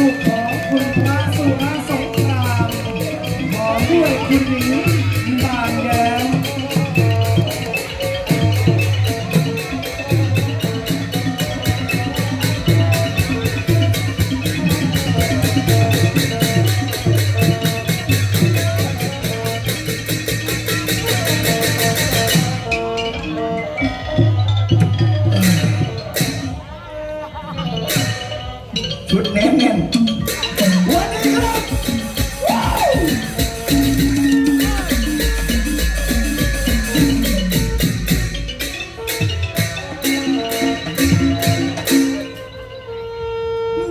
ลู ชุดแน่นแน่นวันนี้ครับ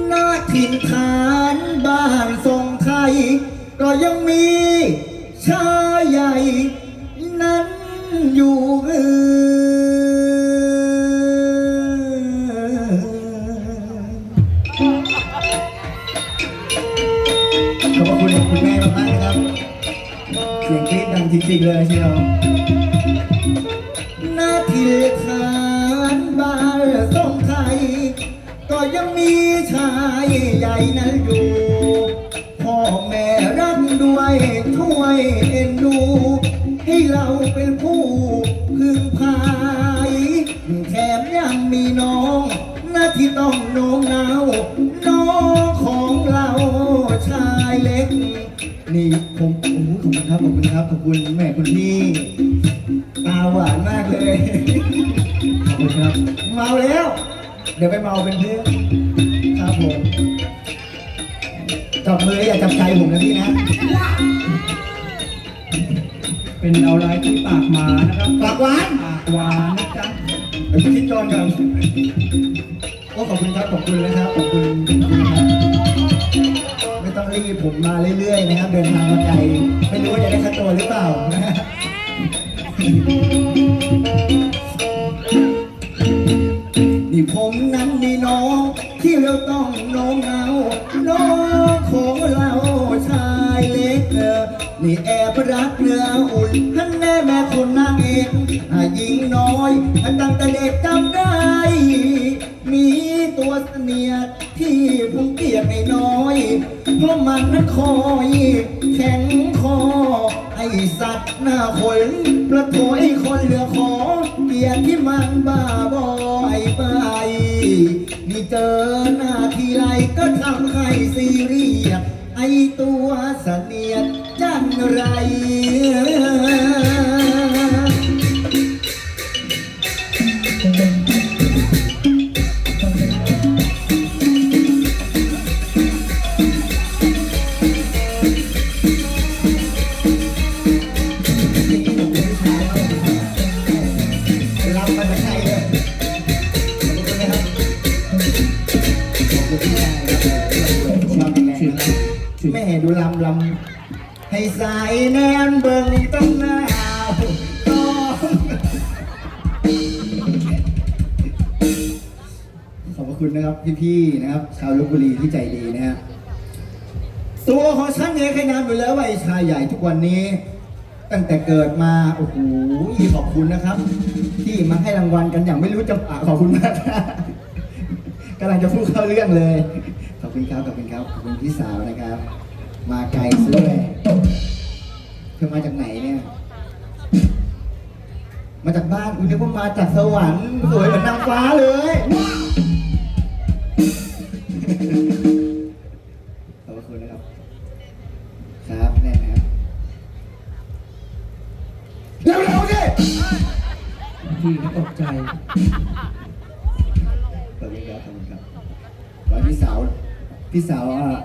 หน้าถิ่นฐานบ้านทรงไทย ก็ยังมีชายใหญ่ นั้นอยู่เออ เลยเชียวหน้าที่ฐานบานทรงไทย ก็ยังมีชายใหญ่นั้นอยู่ พ่อแม่รักด้วยช่วยเอ็นดู ให้เราเป็นผู้พึ่งพาย แถมยังมีน้องหน้าที่ต้องโขอบคุณครับ ขอบคุณครับ ขอบคุณแม่คุณพี่ตาหวานมากเลย ขอบคุณครับ เมาแล้ว เดี๋ยวไปเมาเป็นเพื่อนครับผมจับมืออย่าจับใจผมนะพี่นะ เป็นเอาลายที่ปากหมานะครับปากหวาน ปากหวานนะจ๊ะเดี๋ยวพี่คิดก่อนกันโอ้ขอบคุณครับ ขอบคุณนะครับ ขอบคุณขอบคุณครับไม่ ตี้ผมมาเรื่อยๆนะครับ เดินทางมาไกลไม่รู้ว่าจะได้ค่าตัวหรือเปล่านะฮะนี่ผมนั้นมีน้อง ที่เราต้องโน้มเอาน้องของเราชายเล็กเออนี่แอบรักเรืออุ่นท่านแม่แม่คนนางเอกหญิงน้อยตั้งแต่เด็กจำได้ มันนั้นคอยแข็งคอ ไอสัตว์หน้าขนประโถยคนเหลือขอเกลียดที่มันบ้าบอยไปนี่เจอหน้าทีไรก็ทำให้ซีเรียสไอตัวเสนียดจันไร คุณนะครับพี่ๆนะครับ ชาวลบบุรีที่ใจดีนะครับตัวของฉันเองเคยนามอยู่แล้วว่าไอ้ชายใหญ่ทุกวันนี้ ตั้งแต่เกิดมาโอ้โหขอบคุณนะครับ ที่มาให้รางวัลกันอย่างไม่รู้จะปากขอบคุณมากกำลังจะพูดเข้าเรื่องเลยขอบคุณครับขอบคุณครับขอบคุณพี่สาวนะครับ มาไกลซะด้วยเธอมาจากไหนเนี่ยมาจากบ้านคุณนึกว่ามาจากสวรรค์สวยเหมือนนางฟ้าเลย ขอบคุณนะครับ ครับแน่นะครับเร็วๆสิพี่ก็ตกใจขอบคุณครับขอบคุณครับแล้วพี่สาว พี่สาวอะ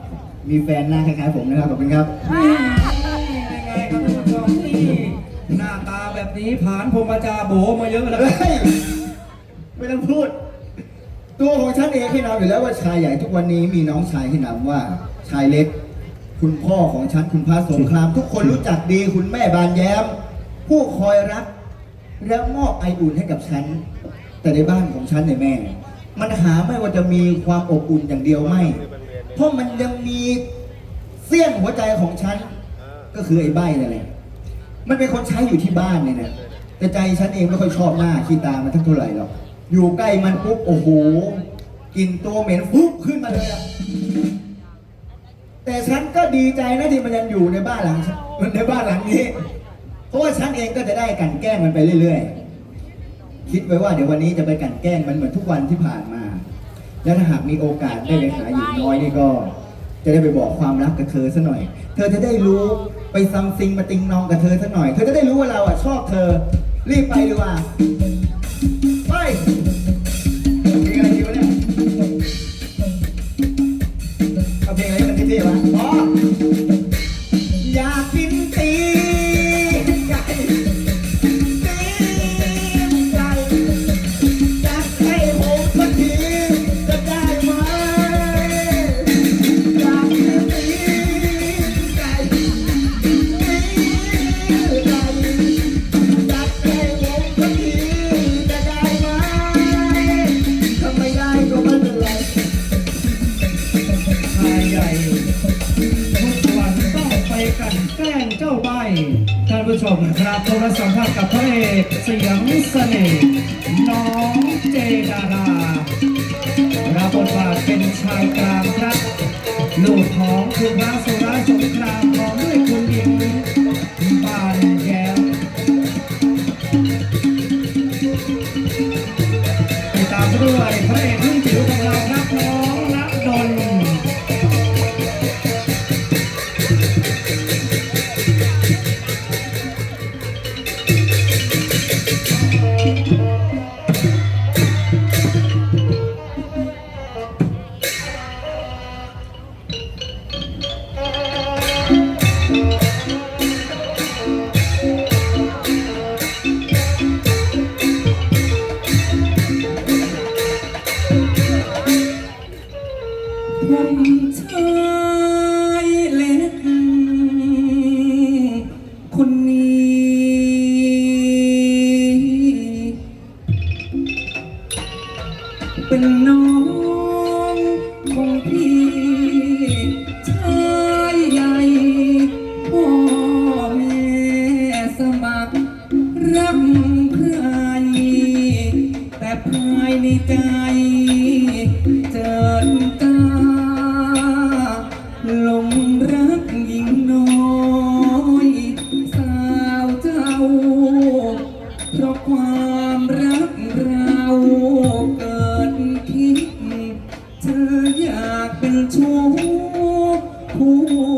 มีแฟนหน้าคล้ายๆผมนะครับ ขอบคุณครับยังไงครับท่านผู้ชมที่หน้าตาแบบนี้ผ่านพรหมจาโบมาเยอะแล้วเฮ้ยไม่ต้องพูด ตัวของฉันเองให้นามอยู่แล้วว่าชายใหญ่ทุกวันนี้มีน้องชายให้นามว่าชายเล็ก คุณพ่อของฉันคุณพระสงคราม ทุกคนรู้จักดีคุณแม่บานแย้ม ผู้คอยรัก และมอบไออุ่นให้กับฉัน แต่ในบ้านของฉันเนี่ยแม่ มันหาไม่ว่าจะมีความอบอุ่นอย่างเดียวไม่ เพราะมันยังมีเสี้ยนหัวใจของฉัน ก็คือไอ้ใบนั่นแหละมันเป็นคนใช้อยู่ที่บ้านเนี่ยนะแต่ใจฉันเองไม่ค่อยชอบหน้าขี้ตามันทั้งเท่าไหร่หรอก อยู่ใกล้มันปุ๊บโอ้โหกลินตัวเหม็นฟุบขึ้นมาเลยอะแต่ฉันก็ดีใจนะที่มันยังอยู่ในบ้านหลังฉันในบ้านหลังนี้ เพราะว่าฉันเองก็จะได้กันแกล้งมันไปเรื่อย ๆ คิดไว้ว่าเดี๋ยววันนี้จะไปกันแกล้งมันเหมือนทุกวันที่ผ่านมา แล้วถ้าหากมีโอกาสได้ไปหาหญิงน้อยนี่ก็ จะได้ไปบอกความรักกับเธอซะหน่อย เธอจะได้รู้ไปซัมซิงมาติงนองกับเธอซะหน่อย เธอจะได้รู้ว่าเราอะชอบเธอ รีบไปดีกว่า ไปเพลงอะไรดีวะเนี่ยเอาเพลงอะไรกันที่ๆวะอ๋ออยากกินตี ชมครับโทรสัมภาษณ์กับพระเอกเสียงเสน่ห์น้องเจดารารับบทบาทเป็นชายกลางครับลูกของคุณพระสุราสงครามพร้อมด้วยคุณหญิง ผู้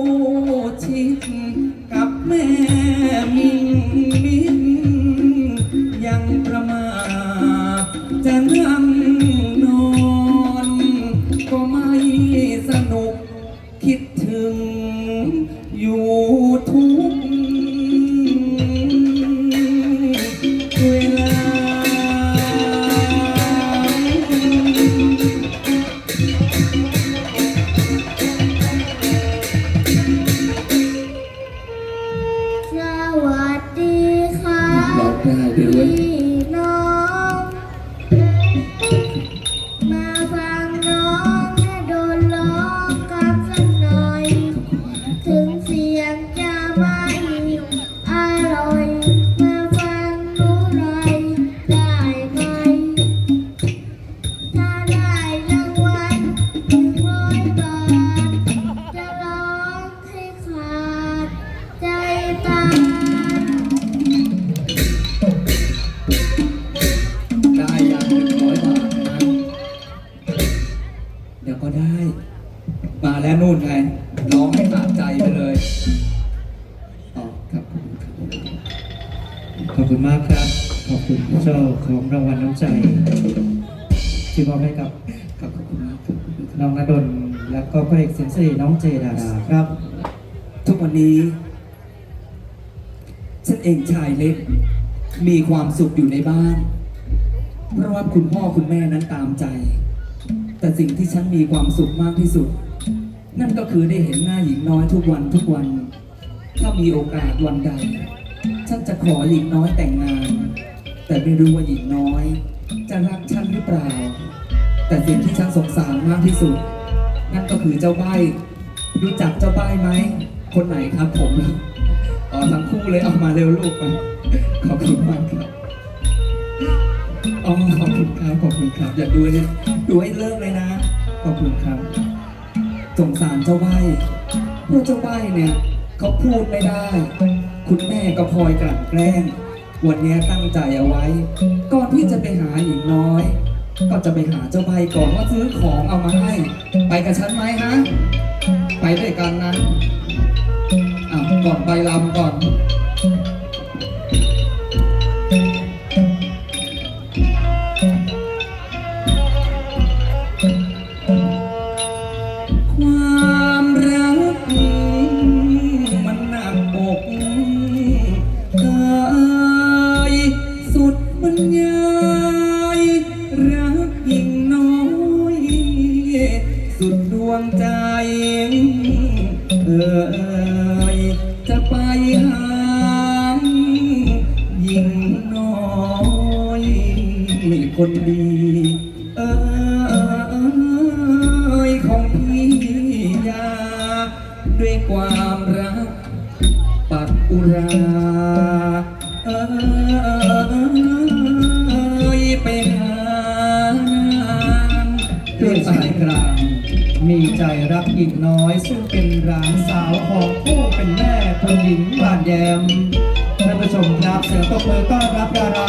ำใจ ที่มอบให้กับครับคุณมากครับน้องณดลและก็พระเอกเสียงเสน่น้องเจดาดาครับ ทุกวันนี้ฉันเองชายเล็กมีความสุขอยู่ในบ้าน เพราะว่าคุณพ่อคุณแม่นั้นตามใจ แต่สิ่งที่ฉันมีความสุขมากที่สุด นั่นก็คือได้เห็นหน้าหญิงน้อยทุกวันทุกวัน ถ้ามีโอกาสวันใด ฉันจะขอหญิงน้อยแต่งงาน แต่ไม่รู้ว่าหญิงน้อย จะรักฉันหรือเปล่า แต่สิ่งที่ฉันสงสารมากที่สุด นั่นก็คือเจ้าใบรู้จักเจ้าใบไหม คนไหนครับผมอ๋อทั้งคู่เลยเอามาเร็วลูกมาขอบคุณมากครับอ๋อขอบคุณครับขอบคุณครับ อย่าดูเนี่ยดูให้เลิกเลยนะ ขอบคุณครับสงสารเจ้าใบเพราะเจ้าใบเนี่ยเขาพูดไม่ได้ คุณแม่ก็พลอยกลั่นแกล้ง วันนี้ตั้งใจเอาไว้ ก่อนที่จะไปหาหญิงน้อย ก็จะไปหาเจ้าใบก่อนว่าซื้อของเอามาให้ ไปกับฉันไหมฮะ ไปด้วยกันนะอะก่อนไปลำก่อน งใจเอ่ยจะไปหายิ่งน้อยคนดีเอยของพี่ยา ด้วยความรักปักอุราเอย มีใจรักหญิงน้อย ซึ่งเป็นหลานสาวของผู้เป็นแม่คนหญิงบานแยมท่านผู้ชมครับเสียงตบมือต้อนรับดารา